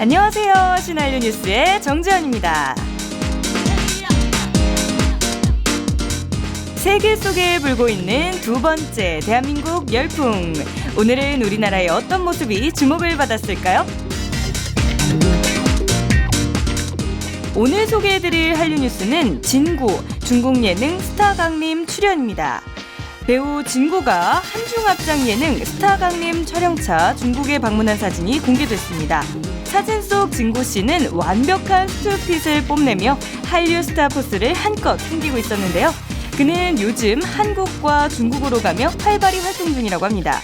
안녕하세요. 신한류 뉴스의 정지현입니다. 세계 속에 불고 있는 두 번째 대한민국 열풍. 오늘은 우리나라의 어떤 모습이 주목을 받았을까요? 오늘 소개해드릴 한류 뉴스는 진구, 중국 예능 스타 강림 출연입니다. 배우 진구가 한중 합작 예능 스타 강림 촬영차 중국에 방문한 사진이 공개됐습니다. 사진 속 진구 씨는 완벽한 스투핏을 뽐내며 한류 스타 포스를 한껏 풍기고 있었는데요. 그는 요즘 한국과 중국으로 가며 활발히 활동 중이라고 합니다.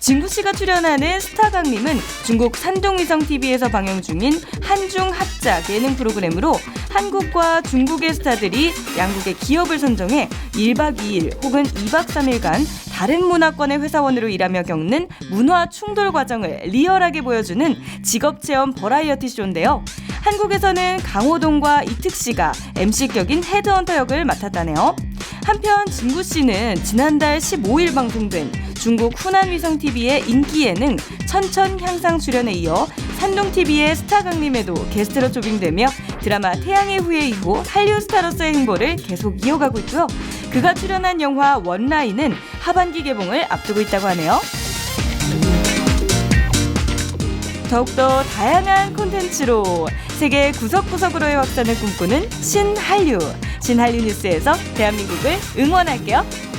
진구 씨가 출연하는 스타 강림은 중국 산동위성 TV에서 방영 중인 한중 합작 예능 프로그램으로 한국과 중국의 스타들이 양국의 기업을 선정해 1박 2일 혹은 2박 3일간 다른 문화권의 회사원으로 일하며 겪는 문화 충돌 과정을 리얼하게 보여주는 직업 체험 버라이어티 쇼인데요. 한국에서는 강호동과 이특 씨가 MC격인 헤드헌터 역을 맡았다네요. 한편 진구 씨는 지난달 15일 방송된 중국 후난 위성 TV의 인기 예능 천천향상 출연에 이어 산동 TV의 스타 강림에도 게스트로 초빙되며 드라마 태양의 후예 이후 한류 스타로서의 행보를 계속 이어가고 있고요. 그가 출연한 영화 원라인은 하반기 개봉을 앞두고 있다고 하네요. 더욱더 다양한 콘텐츠로 세계 구석구석으로의 확산을 꿈꾸는 신한류. 신한류 뉴스에서 대한민국을 응원할게요.